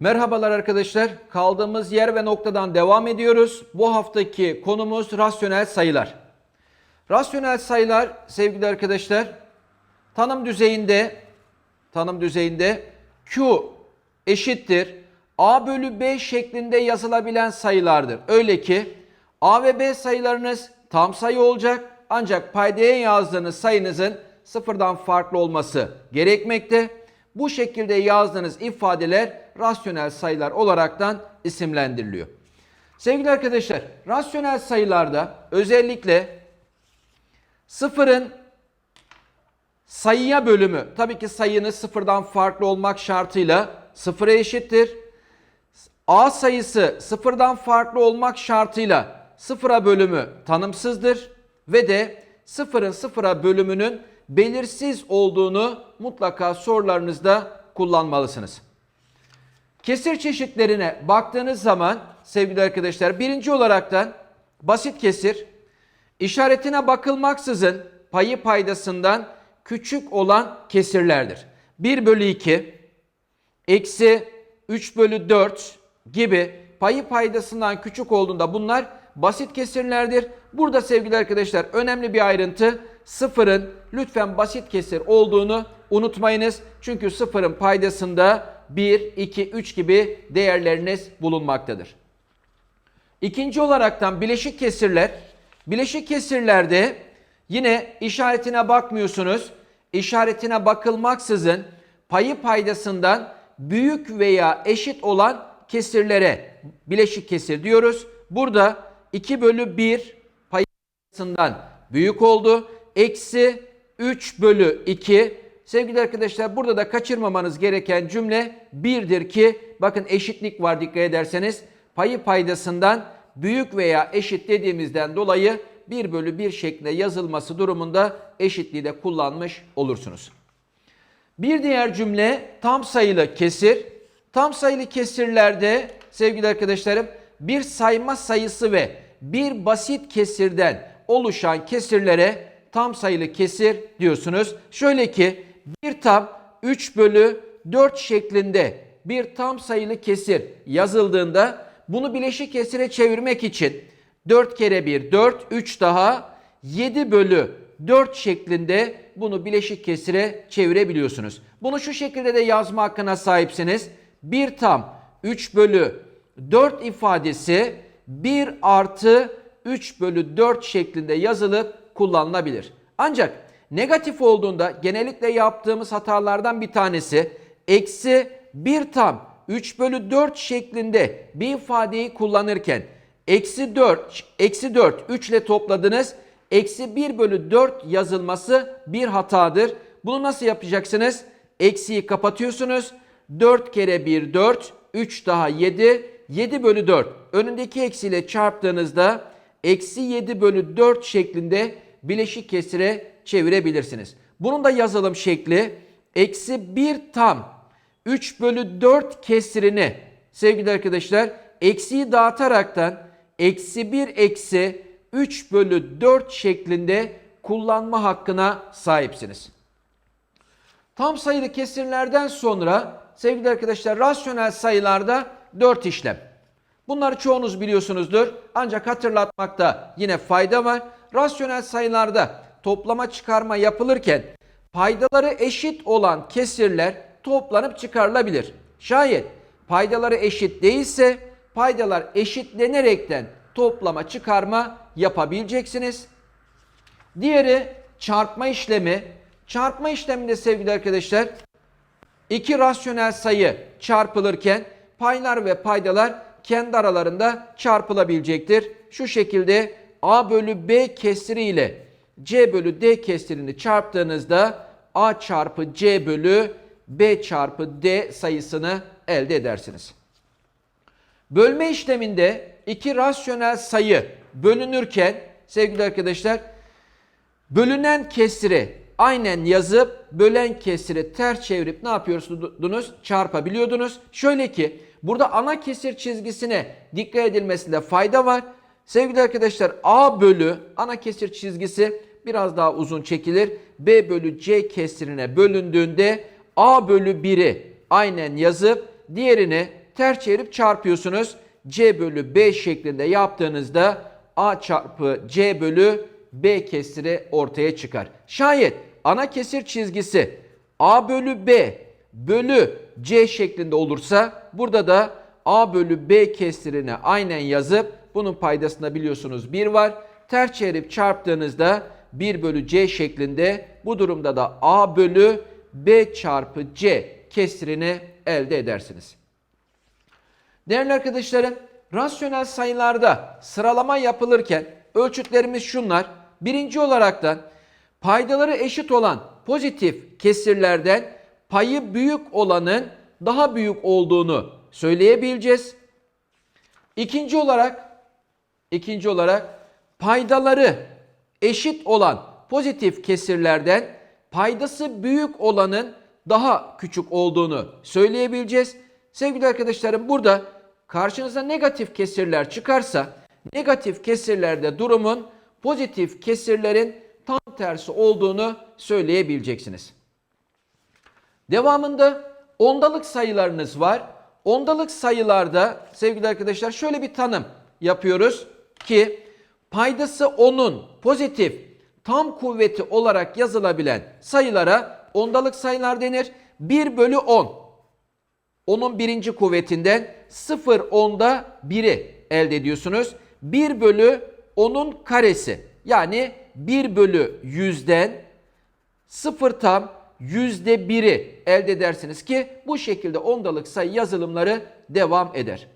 Merhabalar arkadaşlar. Kaldığımız yer ve noktadan devam ediyoruz. Bu haftaki konumuz rasyonel sayılar. Rasyonel sayılar sevgili arkadaşlar tanım düzeyinde tanım düzeyinde Q eşittir A bölü B şeklinde yazılabilen sayılardır. Öyle ki A ve B sayılarınız tam sayı olacak ancak paydaya yazdığınız sayınızın sıfırdan farklı olması gerekmekte. Bu şekilde yazdığınız ifadeler rasyonel sayılar olaraktan isimlendiriliyor. Sevgili arkadaşlar, rasyonel sayılarda özellikle sıfırın sayıya bölümü, tabii ki sayınız sıfırdan farklı olmak şartıyla sıfıra eşittir. A sayısı sıfırdan farklı olmak şartıyla sıfıra bölümü tanımsızdır ve de sıfırın sıfıra bölümünün belirsiz olduğunu mutlaka sorularınızda kullanmalısınız. Kesir çeşitlerine baktığınız zaman sevgili arkadaşlar birinci olaraktan basit kesir işaretine bakılmaksızın payı paydasından küçük olan kesirlerdir. 1 bölü 2, eksi 3 bölü 4 gibi payı paydasından küçük olduğunda bunlar basit kesirlerdir. Burada sevgili arkadaşlar önemli bir ayrıntı sıfırın lütfen basit kesir olduğunu unutmayınız. Çünkü sıfırın paydasında 1, 2, 3 gibi değerleriniz bulunmaktadır. İkinci olaraktan bileşik kesirler. Bileşik kesirlerde yine işaretine bakmıyorsunuz. İşaretine bakılmaksızın payı paydasından büyük veya eşit olan kesirlere bileşik kesir diyoruz. Burada 2 bölü 1 payı büyük oldu. Eksi 3 bölü 2 Sevgili arkadaşlar burada da kaçırmamanız gereken cümle birdir ki bakın eşitlik var dikkat ederseniz payı paydasından büyük veya eşit dediğimizden dolayı 1 bölü 1 şeklinde yazılması durumunda eşitliği de kullanmış olursunuz. Bir diğer cümle tam sayılı kesir. Tam sayılı kesirlerde sevgili arkadaşlarım bir sayma sayısı ve bir basit kesirden oluşan kesirlere tam sayılı kesir diyorsunuz. Şöyle ki bir tam 3 bölü 4 şeklinde bir tam sayılı kesir yazıldığında bunu bileşik kesire çevirmek için 4 kere 1 4 3 daha 7 bölü 4 şeklinde bunu bileşik kesire çevirebiliyorsunuz. Bunu şu şekilde de yazma hakkına sahipsiniz. 1 tam 3 bölü 4 ifadesi 1 artı 3 bölü 4 şeklinde yazılıp kullanılabilir. Ancak negatif olduğunda genellikle yaptığımız hatalardan bir tanesi eksi 1 tam 3 bölü 4 şeklinde bir ifadeyi kullanırken eksi 4, eksi 4 3 ile topladınız. Eksi 1 bölü 4 yazılması bir hatadır. Bunu nasıl yapacaksınız? Eksiyi kapatıyorsunuz. 4 kere 1 4, 3 daha 7, 7 bölü 4. Önündeki eksiyle çarptığınızda eksi 7 bölü 4 şeklinde bileşik kesire çevirebilirsiniz. Bunun da yazılım şekli eksi 1 tam 3 bölü 4 kesirini sevgili arkadaşlar eksiyi dağıtaraktan eksi 1 eksi 3 bölü 4 şeklinde kullanma hakkına sahipsiniz. Tam sayılı kesirlerden sonra sevgili arkadaşlar rasyonel sayılarda 4 işlem. Bunları çoğunuz biliyorsunuzdur ancak hatırlatmakta yine fayda var. Rasyonel sayılarda toplama çıkarma yapılırken paydaları eşit olan kesirler toplanıp çıkarılabilir. Şayet paydaları eşit değilse paydalar eşitlenerekten toplama çıkarma yapabileceksiniz. Diğeri çarpma işlemi. Çarpma işleminde sevgili arkadaşlar iki rasyonel sayı çarpılırken paylar ve paydalar kendi aralarında çarpılabilecektir. Şu şekilde A bölü B kesiri ile C bölü D kesirini çarptığınızda A çarpı C bölü B çarpı D sayısını elde edersiniz. Bölme işleminde iki rasyonel sayı bölünürken sevgili arkadaşlar bölünen kesiri aynen yazıp bölen kesiri ters çevirip ne yapıyorsunuz? Çarpabiliyordunuz. Şöyle ki burada ana kesir çizgisine dikkat edilmesinde fayda var. Sevgili arkadaşlar A bölü ana kesir çizgisi biraz daha uzun çekilir. B bölü C kesirine bölündüğünde A bölü 1'i aynen yazıp diğerini ters çevirip çarpıyorsunuz. C bölü B şeklinde yaptığınızda A çarpı C bölü B kesiri ortaya çıkar. Şayet ana kesir çizgisi A bölü B bölü C şeklinde olursa burada da A bölü B kesirini aynen yazıp bunun paydasında biliyorsunuz 1 var. Ters çevirip çarptığınızda 1 bölü C şeklinde bu durumda da A bölü B çarpı C kesirini elde edersiniz. Değerli arkadaşlarım, rasyonel sayılarda sıralama yapılırken ölçütlerimiz şunlar. Birinci olaraktan paydaları eşit olan pozitif kesirlerden payı büyük olanın daha büyük olduğunu söyleyebileceğiz. İkinci olarak ikinci olarak paydaları eşit olan pozitif kesirlerden paydası büyük olanın daha küçük olduğunu söyleyebileceğiz. Sevgili arkadaşlarım burada karşınıza negatif kesirler çıkarsa negatif kesirlerde durumun pozitif kesirlerin tam tersi olduğunu söyleyebileceksiniz. Devamında ondalık sayılarınız var. Ondalık sayılarda sevgili arkadaşlar şöyle bir tanım yapıyoruz ki paydası 10'un pozitif tam kuvveti olarak yazılabilen sayılara ondalık sayılar denir. 1 bölü 10. Onun birinci kuvvetinden 0 onda 1'i elde ediyorsunuz. 1 bölü 10'un karesi yani 1 bölü 100'den 0 tam 1'i elde edersiniz ki bu şekilde ondalık sayı yazılımları devam eder.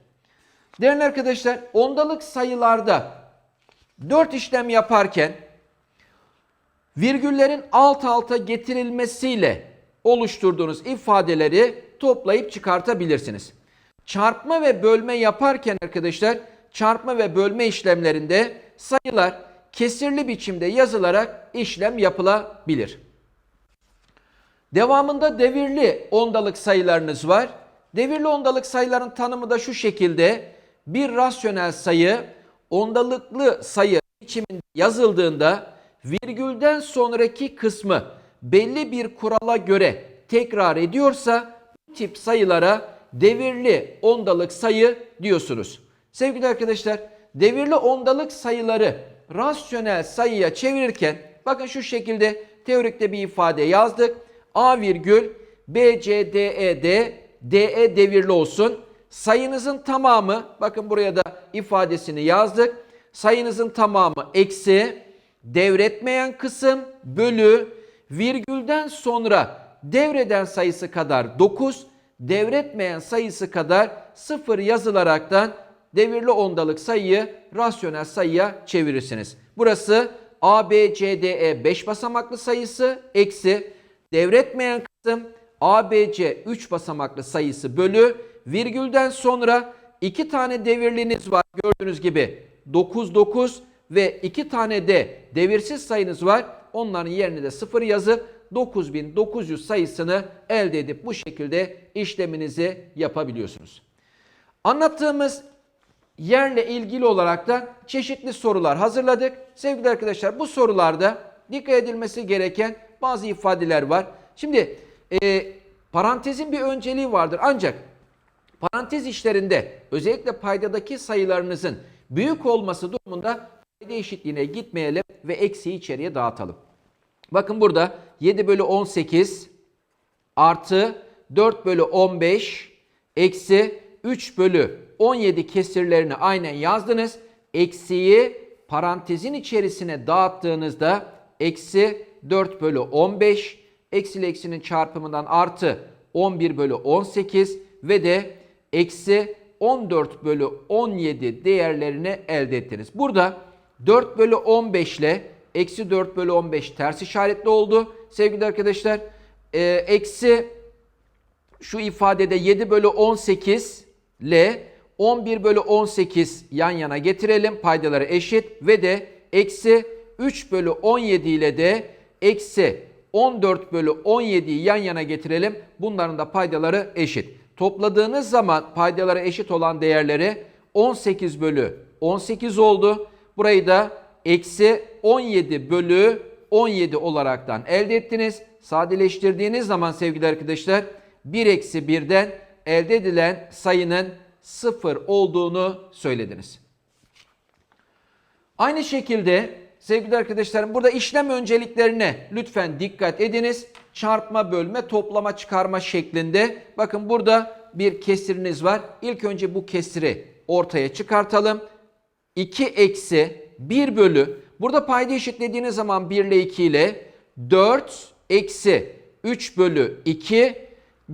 Değerli arkadaşlar ondalık sayılarda 4 işlem yaparken virgüllerin alt alta getirilmesiyle oluşturduğunuz ifadeleri toplayıp çıkartabilirsiniz. Çarpma ve bölme yaparken arkadaşlar çarpma ve bölme işlemlerinde sayılar kesirli biçimde yazılarak işlem yapılabilir. Devamında devirli ondalık sayılarınız var. Devirli ondalık sayıların tanımı da şu şekilde. Bir rasyonel sayı ondalıklı sayı biçiminde yazıldığında virgülden sonraki kısmı belli bir kurala göre tekrar ediyorsa bu tip sayılara devirli ondalık sayı diyorsunuz. Sevgili arkadaşlar, devirli ondalık sayıları rasyonel sayıya çevirirken bakın şu şekilde teorikte bir ifade yazdık. A virgül B, C, D, E, D, D, E devirli olsun. Sayınızın tamamı, bakın buraya da ifadesini yazdık. Sayınızın tamamı eksi, devretmeyen kısım bölü, virgülden sonra devreden sayısı kadar 9, devretmeyen sayısı kadar 0 yazılaraktan devirli ondalık sayıyı rasyonel sayıya çevirirsiniz. Burası A, B, C, D, E 5 basamaklı sayısı eksi devretmeyen kısım ABC 3 basamaklı sayısı bölü virgülden sonra 2 tane devirliniz var gördüğünüz gibi 9 9 ve 2 tane de devirsiz sayınız var. Onların yerine de 0 yazıp 9900 sayısını elde edip bu şekilde işleminizi yapabiliyorsunuz. Anlattığımız yerle ilgili olarak da çeşitli sorular hazırladık. Sevgili arkadaşlar bu sorularda dikkat edilmesi gereken bazı ifadeler var. Şimdi e, parantezin bir önceliği vardır ancak parantez işlerinde özellikle paydadaki sayılarınızın büyük olması durumunda payda eşitliğine gitmeyelim ve eksiği içeriye dağıtalım. Bakın burada 7 bölü 18 artı 4 bölü 15 eksi 3 bölü 17 kesirlerini aynen yazdınız. Eksiği parantezin içerisine dağıttığınızda eksi 4 bölü 15 eksi eksinin çarpımından artı 11 bölü 18 ve de eksi 14 bölü 17 değerlerini elde ettiniz. Burada 4 bölü 15 ile eksi 4 bölü 15 ters işaretli oldu. Sevgili arkadaşlar e, eksi şu ifadede 7 bölü 18 ile 11 bölü 18 yan yana getirelim. Paydaları eşit ve de eksi 3 bölü 17 ile de eksi 14 bölü 17'yi yan yana getirelim. Bunların da paydaları eşit. Topladığınız zaman paydaları eşit olan değerleri 18 bölü 18 oldu. Burayı da eksi 17 bölü 17 olaraktan elde ettiniz. Sadeleştirdiğiniz zaman sevgili arkadaşlar 1 eksi 1'den elde edilen sayının 0 olduğunu söylediniz. Aynı şekilde sevgili arkadaşlarım burada işlem önceliklerine lütfen dikkat ediniz. Çarpma, bölme, toplama, çıkarma şeklinde. Bakın burada bir kesiriniz var. İlk önce bu kesiri ortaya çıkartalım. 2 eksi 1 bölü. Burada payda eşitlediğiniz zaman 1 ile 2 ile 4 eksi 3 bölü 2.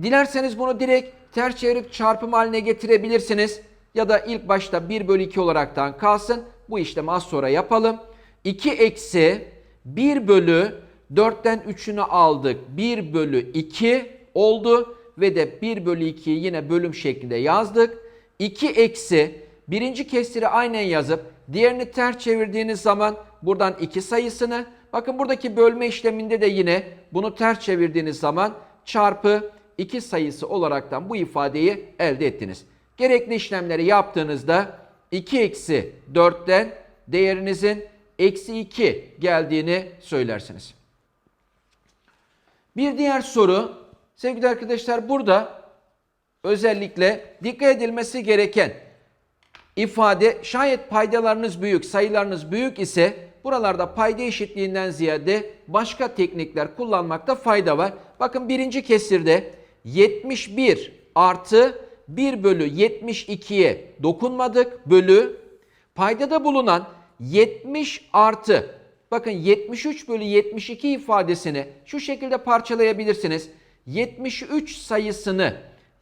Dilerseniz bunu direkt ters çevirip çarpım haline getirebilirsiniz. Ya da ilk başta 1 bölü 2 olaraktan kalsın. Bu işlemi az sonra yapalım. 2 eksi 1 bölü 4'ten 3'ünü aldık. 1 bölü 2 oldu. Ve de 1 bölü 2'yi yine bölüm şeklinde yazdık. 2 eksi birinci kesiri aynen yazıp diğerini ters çevirdiğiniz zaman buradan 2 sayısını bakın buradaki bölme işleminde de yine bunu ters çevirdiğiniz zaman çarpı 2 sayısı olaraktan bu ifadeyi elde ettiniz. Gerekli işlemleri yaptığınızda 2 eksi 4'ten değerinizin eksi 2 geldiğini söylersiniz. Bir diğer soru sevgili arkadaşlar burada özellikle dikkat edilmesi gereken ifade şayet paydalarınız büyük, sayılarınız büyük ise buralarda payda eşitliğinden ziyade başka teknikler kullanmakta fayda var. Bakın birinci kesirde 71 artı 1 bölü 72'ye dokunmadık bölü paydada bulunan 70 artı bakın 73 bölü 72 ifadesini şu şekilde parçalayabilirsiniz. 73 sayısını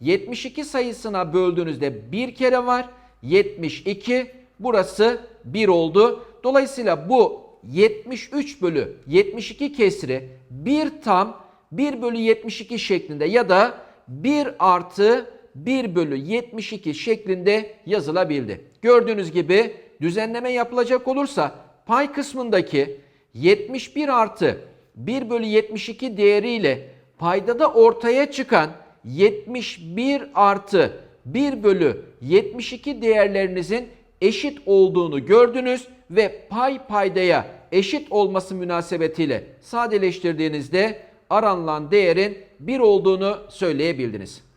72 sayısına böldüğünüzde bir kere var. 72 burası 1 oldu. Dolayısıyla bu 73 bölü 72 kesri 1 tam 1 bölü 72 şeklinde ya da 1 artı 1 bölü 72 şeklinde yazılabildi. Gördüğünüz gibi düzenleme yapılacak olursa pay kısmındaki 71 artı 1 bölü 72 değeriyle paydada ortaya çıkan 71 artı 1 bölü 72 değerlerinizin eşit olduğunu gördünüz ve pay paydaya eşit olması münasebetiyle sadeleştirdiğinizde aranılan değerin 1 olduğunu söyleyebildiniz.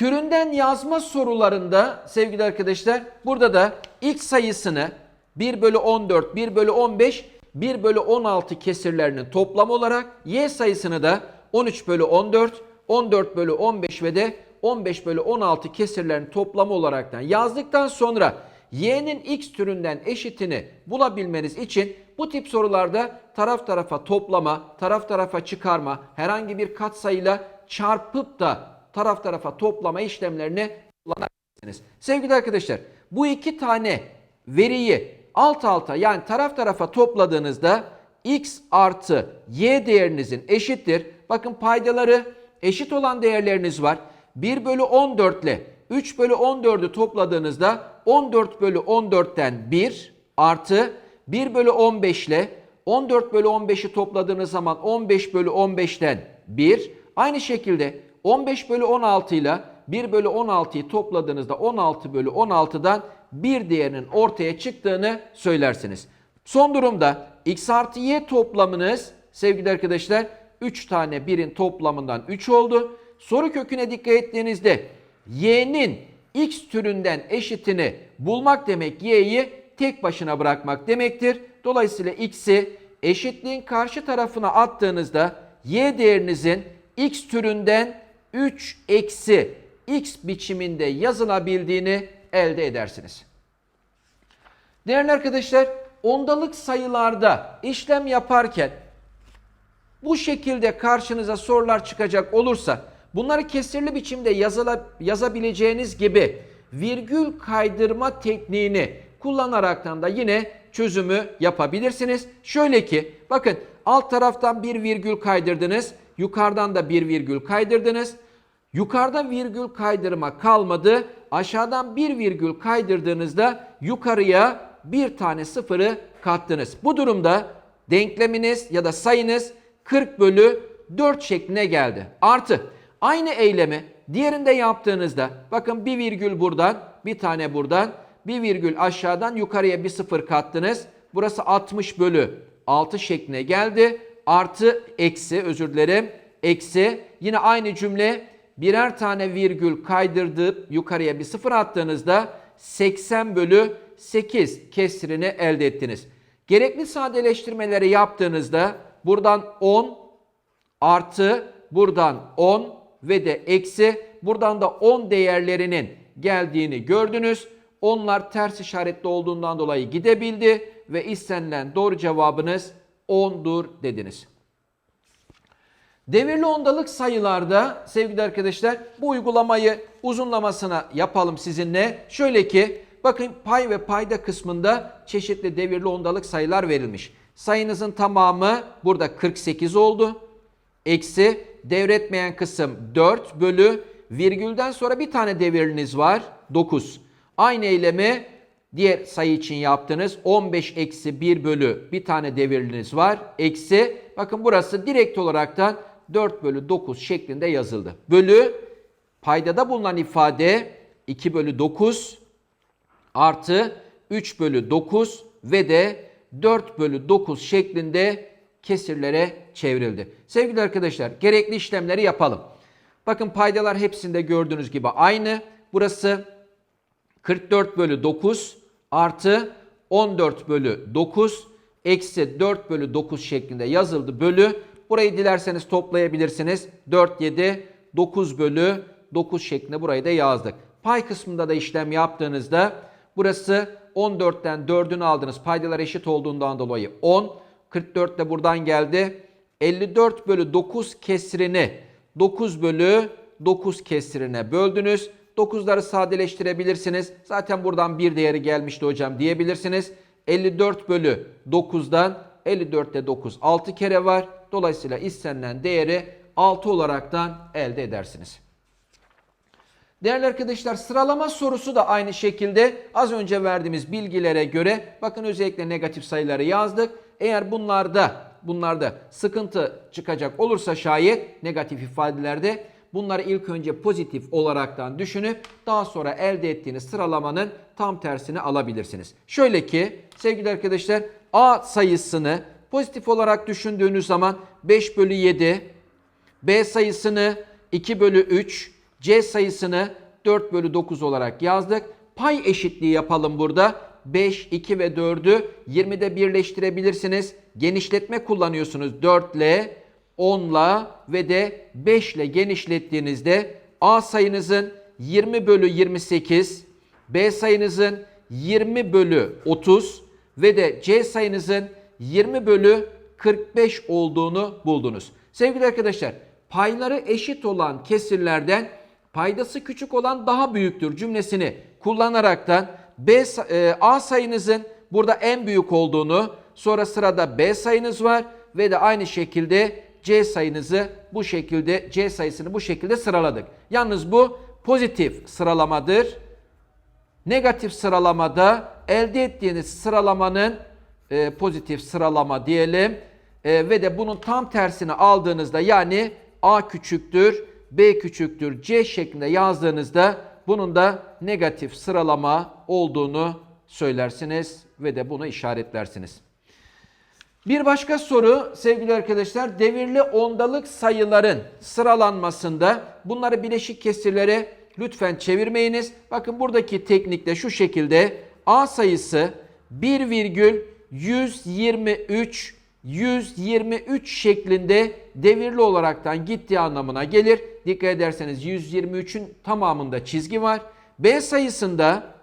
Türünden yazma sorularında sevgili arkadaşlar burada da x sayısını 1 bölü 14, 1 bölü 15, 1 bölü 16 kesirlerinin toplamı olarak y sayısını da 13 bölü 14, 14 bölü 15 ve de 15 bölü 16 kesirlerin toplamı olaraktan yazdıktan sonra y'nin x türünden eşitini bulabilmeniz için bu tip sorularda taraf tarafa toplama, taraf tarafa çıkarma, herhangi bir katsayıyla çarpıp da taraf tarafa toplama işlemlerini kullanabilirsiniz. Sevgili arkadaşlar bu iki tane veriyi alt alta yani taraf tarafa topladığınızda x artı y değerinizin eşittir. Bakın paydaları eşit olan değerleriniz var. 1 bölü 14 ile 3 bölü 14'ü topladığınızda 14 bölü 14'ten 1 artı 1 bölü 15 ile 14 bölü 15'i topladığınız zaman 15 bölü 15'ten 1. Aynı şekilde 15 bölü 16 ile 1 bölü 16'yı topladığınızda 16 bölü 16'dan bir değerinin ortaya çıktığını söylersiniz. Son durumda x artı y toplamınız sevgili arkadaşlar 3 tane birin toplamından 3 oldu. Soru köküne dikkat ettiğinizde y'nin x türünden eşitini bulmak demek y'yi tek başına bırakmak demektir. Dolayısıyla x'i eşitliğin karşı tarafına attığınızda y değerinizin x türünden 3 eksi x biçiminde yazılabildiğini elde edersiniz. Değerli arkadaşlar, ondalık sayılarda işlem yaparken bu şekilde karşınıza sorular çıkacak olursa bunları kesirli biçimde yazıla, yazabileceğiniz gibi virgül kaydırma tekniğini kullanaraktan da yine çözümü yapabilirsiniz. Şöyle ki bakın alt taraftan bir virgül kaydırdınız, yukarıdan da bir virgül kaydırdınız. Yukarıda virgül kaydırma kalmadı. Aşağıdan bir virgül kaydırdığınızda yukarıya bir tane sıfırı kattınız. Bu durumda denkleminiz ya da sayınız 40 bölü 4 şekline geldi. Artı aynı eylemi diğerinde yaptığınızda bakın bir virgül buradan bir tane buradan bir virgül aşağıdan yukarıya bir sıfır kattınız. Burası 60 bölü 6 şekline geldi. Artı eksi özür dilerim. Eksi yine aynı cümle birer tane virgül kaydırdıp yukarıya bir sıfır attığınızda 80 bölü 8 kesirini elde ettiniz. Gerekli sadeleştirmeleri yaptığınızda buradan 10 artı buradan 10 ve de eksi buradan da 10 değerlerinin geldiğini gördünüz. Onlar ters işaretli olduğundan dolayı gidebildi ve istenilen doğru cevabınız 10'dur dediniz. Devirli ondalık sayılarda sevgili arkadaşlar bu uygulamayı uzunlamasına yapalım sizinle. Şöyle ki bakın pay ve payda kısmında çeşitli devirli ondalık sayılar verilmiş. Sayınızın tamamı burada 48 oldu. Eksi devretmeyen kısım 4 bölü virgülden sonra bir tane deviriniz var 9. Aynı eylemi diğer sayı için yaptınız. 15 eksi 1 bölü bir tane deviriniz var. Eksi bakın burası direkt olaraktan 4 bölü 9 şeklinde yazıldı. Bölü paydada bulunan ifade 2 bölü 9 artı 3 bölü 9 ve de 4 bölü 9 şeklinde kesirlere çevrildi. Sevgili arkadaşlar gerekli işlemleri yapalım. Bakın paydalar hepsinde gördüğünüz gibi aynı. Burası 44 bölü 9 artı 14 bölü 9 eksi 4 bölü 9 şeklinde yazıldı bölü. Burayı dilerseniz toplayabilirsiniz. 4, 7, 9 bölü 9 şeklinde burayı da yazdık. Pay kısmında da işlem yaptığınızda burası 14'ten 4'ünü aldınız. Paydalar eşit olduğundan dolayı 10. 44 de buradan geldi. 54 bölü 9 kesrini 9 bölü 9 kesirine böldünüz. 9'ları sadeleştirebilirsiniz. Zaten buradan bir değeri gelmişti hocam diyebilirsiniz. 54 bölü 9'dan 54'te 9 6 kere var. Dolayısıyla istenilen değeri 6 olaraktan elde edersiniz. Değerli arkadaşlar sıralama sorusu da aynı şekilde az önce verdiğimiz bilgilere göre bakın özellikle negatif sayıları yazdık. Eğer bunlarda bunlarda sıkıntı çıkacak olursa şayet negatif ifadelerde bunları ilk önce pozitif olaraktan düşünüp daha sonra elde ettiğiniz sıralamanın tam tersini alabilirsiniz. Şöyle ki sevgili arkadaşlar A sayısını pozitif olarak düşündüğünüz zaman 5 bölü 7, B sayısını 2 bölü 3, C sayısını 4 bölü 9 olarak yazdık. Pay eşitliği yapalım burada. 5, 2 ve 4'ü 20'de birleştirebilirsiniz. Genişletme kullanıyorsunuz 4 ile 10 ile ve de 5 ile genişlettiğinizde A sayınızın 20 bölü 28, B sayınızın 20 bölü 30 ve de C sayınızın 20 bölü 45 olduğunu buldunuz. Sevgili arkadaşlar payları eşit olan kesirlerden paydası küçük olan daha büyüktür cümlesini kullanaraktan B, e, A sayınızın burada en büyük olduğunu sonra sırada B sayınız var ve de aynı şekilde C sayınızı bu şekilde C sayısını bu şekilde sıraladık. Yalnız bu pozitif sıralamadır. Negatif sıralamada elde ettiğiniz sıralamanın e, pozitif sıralama diyelim e, ve de bunun tam tersini aldığınızda yani A küçüktür, B küçüktür, C şeklinde yazdığınızda bunun da negatif sıralama olduğunu söylersiniz ve de bunu işaretlersiniz. Bir başka soru sevgili arkadaşlar devirli ondalık sayıların sıralanmasında bunları bileşik kesirlere lütfen çevirmeyiniz. Bakın buradaki teknikte şu şekilde A sayısı 1,123 123 şeklinde devirli olaraktan gittiği anlamına gelir. Dikkat ederseniz 123'ün tamamında çizgi var. B sayısında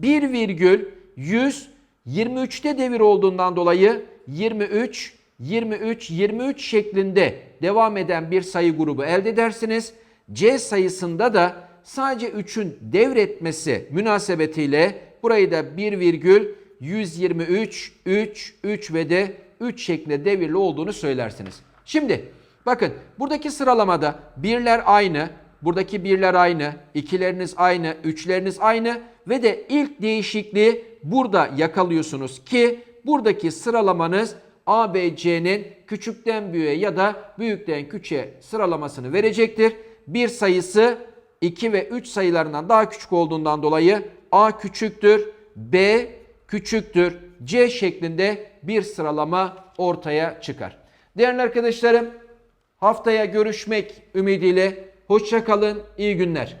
1,123'te devir olduğundan dolayı 23, 23, 23 şeklinde devam eden bir sayı grubu elde edersiniz. C sayısında da sadece 3'ün devretmesi münasebetiyle burayı da 1,123, 3, 3 ve de 3 şeklinde devirli olduğunu söylersiniz. Şimdi bakın buradaki sıralamada birler aynı, buradaki birler aynı, ikileriniz aynı, üçleriniz aynı ve de ilk değişikliği burada yakalıyorsunuz ki buradaki sıralamanız ABC'nin küçükten büyüğe ya da büyükten küçüğe sıralamasını verecektir. Bir sayısı 2 ve 3 sayılarından daha küçük olduğundan dolayı A küçüktür, B küçüktür, C şeklinde bir sıralama ortaya çıkar. Değerli arkadaşlarım haftaya görüşmek ümidiyle hoşça kalın iyi günler.